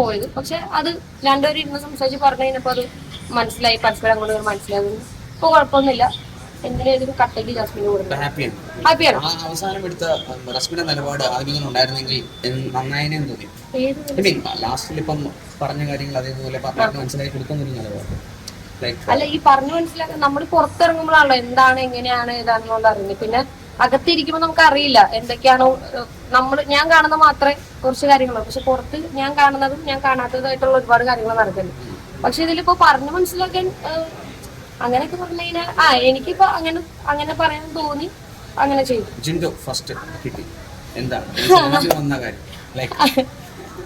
പോയത്. പക്ഷെ അത് രണ്ടുപേരും ഇരുന്ന് സംസാരിച്ച് പറഞ്ഞു കഴിഞ്ഞപ്പോ അത് മനസ്സിലായി. പരസ്പരം അങ്ങോട്ട് മനസ്സിലായി. ഇപ്പൊ കുഴപ്പമൊന്നുമില്ല. എന്തിനേതൊരു കട്ടയ്ക്ക് ജാസ്മിന് ഹാപ്പിയാണ് അവസാനം എടുത്ത റസ്മിന്റെ നിലപാട് ആദ്യം ഇങ്ങനെ ഉണ്ടായിരുന്നെങ്കിൽ എന്ന് നന്നായതിനെ തോന്നി. ലാസ്റ്റിൽ ഇപ്പം പറഞ്ഞ കാര്യങ്ങൾ അതേപോലെ മനസ്സിലാക്കി നിലപാട്. ലൈക്ക് അല്ല ഈ പറഞ്ഞു മനസ്സിലാക്കാൻ നമ്മൾ പുറത്തിറങ്ങുമ്പോഴാണല്ലോ എന്താണ് എങ്ങനെയാണ് ഇതാണെന്നുള്ള അറിയുന്നത്. പിന്നെ അകത്തിരിക്കുമ്പോൾ നമുക്ക് അറിയില്ല എന്തൊക്കെയാണോ നമ്മൾ ഞാൻ കാണുന്ന മാത്രമേ കുറച്ച് കാര്യങ്ങളുള്ളൂ പക്ഷെ പുറത്ത് ഞാൻ കാണുന്നതും ഞാൻ കാണാത്തതായിട്ടുള്ള ഒരുപാട് കാര്യങ്ങൾ നടക്കുന്നുണ്ട്. പക്ഷെ ഇതിലിപ്പോ പറഞ്ഞു മനസ്സിലാക്കാൻ അങ്ങനെയൊക്കെ പറഞ്ഞു കഴിഞ്ഞാൽ ആ എനിക്കിപ്പോ അങ്ങനെ അങ്ങനെ പറയാൻ തോന്നി അങ്ങനെ ചെയ്തു. ജിൻഡോ ഫസ്റ്റ് കിട്ടി. എന്താണ്?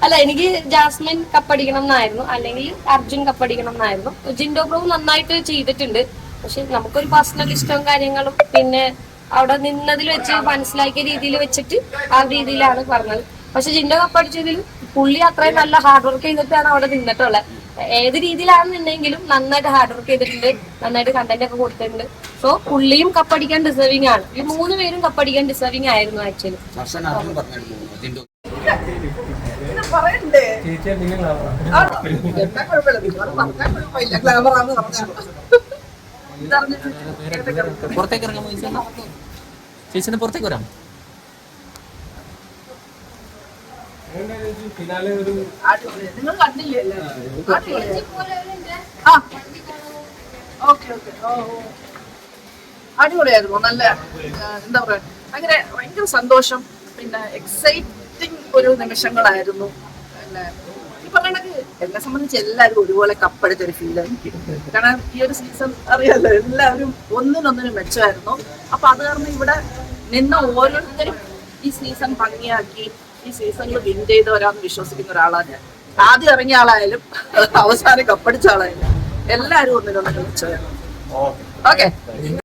അല്ല എനിക്ക് ജാസ്മിൻ കപ്പടിക്കണം എന്നായിരുന്നു. അല്ലെങ്കിൽ അർജുൻ കപ്പടിക്കണം എന്നായിരുന്നു. ജിൻഡോ ബ്രോ നന്നായിട്ട് ചെയ്തിട്ടുണ്ട്. പക്ഷെ നമുക്കൊരു പേഴ്സണൽ ഇഷ്ടവും കാര്യങ്ങളും പിന്നെ അവിടെ നിന്നതിൽ വെച്ച് മനസ്സിലാക്കിയ രീതിയിൽ വെച്ചിട്ട് ആ രീതിയിലാണ് പറഞ്ഞത്. പക്ഷെ ജിൻഡോ കപ്പടിച്ചതിൽ പുള്ളി അത്രയും നല്ല ഹാർഡ് വർക്ക് ചെയ്തിട്ടാണ് അവിടെ നിന്നിട്ടുള്ളത്. ഏത് രീതിയിലാണ് നിന്നെങ്കിലും നന്നായിട്ട് ഹാർഡ് വർക്ക് ചെയ്തിട്ടുണ്ട്. നന്നായിട്ട് കണ്ടന്റ് ഒക്കെ കൊടുത്തിട്ടുണ്ട്. സോ പുള്ളിയും കപ്പടിക്കാൻ ഡിസേർവിംഗ് ആണ്. ഈ മൂന്ന് പേരും കപ്പടിക്കാൻ ഡിസേർവിംഗ് ആയിരുന്നു ആക്ച്വലി പുറത്തേക്ക് ഇറങ്ങാൻ ചേച്ചിന് പുറത്തേക്ക് വരാം. നിങ്ങൾ കണ്ടില്ലേ. അടിപൊളിയായിരുന്നു നല്ല എന്താ പറയാ അങ്ങനെ ഭയങ്കര സന്തോഷം പിന്നെ എക്സൈറ്റിംഗ് ഒരു നിമിഷങ്ങളായിരുന്നു. പിന്നെ ഈ പറഞ്ഞ എന്നെ സംബന്ധിച്ച് എല്ലാവരും ഒരുപോലെ കപ്പെടുത്ത ഒരു ഫീൽ എനിക്ക് കാരണം ഈ ഒരു സീസൺ അറിയാലോ എല്ലാവരും ഒന്നിനൊന്നിനും മെച്ചമായിരുന്നു അപ്പൊ അത് കാരണം ഇവിടെ നിന്ന് ഓരോരുത്തരും ഈ സീസൺ ഭംഗിയാക്കി ഈ സീസണിൽ വിൻ ചെയ്ത ഒരാൾ വിശ്വസിക്കുന്ന ഒരാളാണ് ഞാൻ. ആദ്യം ഇറങ്ങിയ ആളായാലും അവസാനം കപ്പടിച്ച ആളായാലും എല്ലാവരും ഒന്നിനൊന്നും മെച്ചമായിരുന്നു ഓക്കെ.